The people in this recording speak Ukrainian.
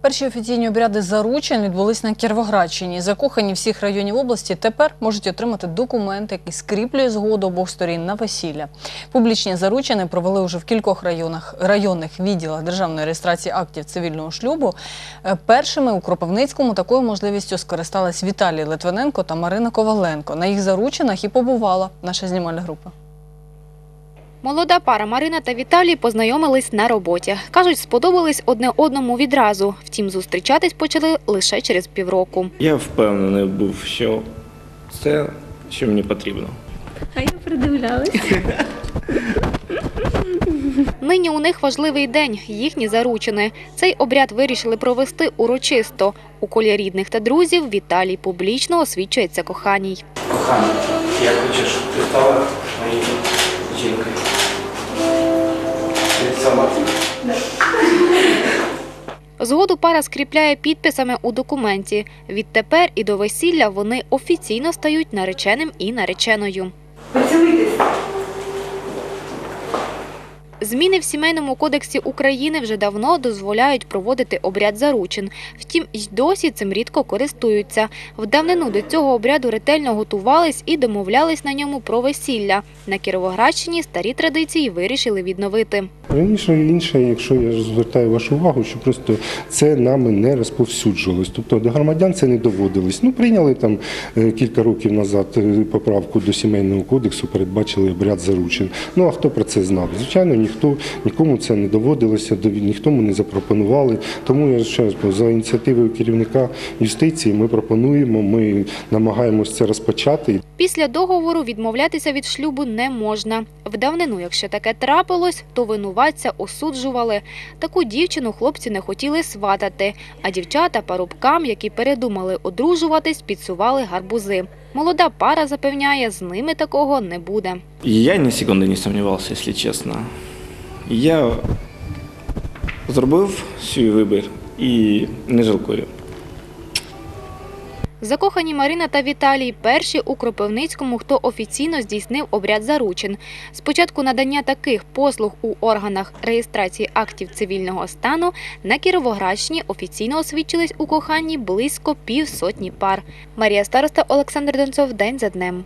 Перші офіційні обряди заручень відбулись на Кіровоградщині. Закохані всіх районів області тепер можуть отримати документ, який скріплює згоду обох сторін на весілля. Публічні заручини провели уже в кількох районах районних відділах державної реєстрації актів цивільного шлюбу. Е, Першими у Кропивницькому такою можливістю скористались Віталій Литвиненко та Марина Коваленко. На їх заручинах і побувала наша знімальна група. Молода пара Марина та Віталій познайомились на роботі. Кажуть, сподобались одне одному відразу. Втім, зустрічатись почали лише через півроку. Я впевнений був, що це, що мені потрібно. А я придивлялась. Нині у них важливий день їхні заручини. Цей обряд вирішили провести урочисто. У колі рідних та друзів Віталій публічно освічується коханій. Кохана, я хочу, щоб ти стала Згоду пара скріпляє підписами у документі. Відтепер і до весілля вони офіційно стають нареченим і нареченою. Зміни в сімейному кодексі України вже давно дозволяють проводити обряд заручин. Втім, й досі цим рідко користуються. В давнину до цього обряду ретельно готувались і домовлялись на ньому про весілля. На Кіровоградщині старі традиції вирішили відновити. Раніше інше, якщо я звертаю вашу увагу, що просто це нами не розповсюджувалось. Тобто до громадян це не доводилось. Ну, прийняли там е, кілька років назад е, поправку до сімейного кодексу, передбачили обряд заручин. Ну а хто про це знав? Звичайно, ніхто нікому це не доводилося, до- ніхто не запропонували. Тому я ще раз за ініціативою керівника юстиції ми пропонуємо, ми намагаємось це розпочати. Після договору відмовлятися від шлюбу не можна. В давнину, якщо таке трапилось, то винуватця осуджували. Таку дівчину хлопці не хотіли сватати, а дівчата парубкам, які передумали одружуватись, підсували гарбузи. Молода пара запевняє, з ними такого не буде. Я ні секунди не сумнівався, якщо чесно. Я зробив свій вибір і не жалкую. Закохані Марина та Віталій перші у Кропивницькому, хто офіційно здійснив обряд заручин. Спочатку надання таких послуг у органах реєстрації актів цивільного стану на Кіровоградщині офіційно освідчились у коханні близько півсотні пар. Марія Староста, Олександр Донцов. День за днем.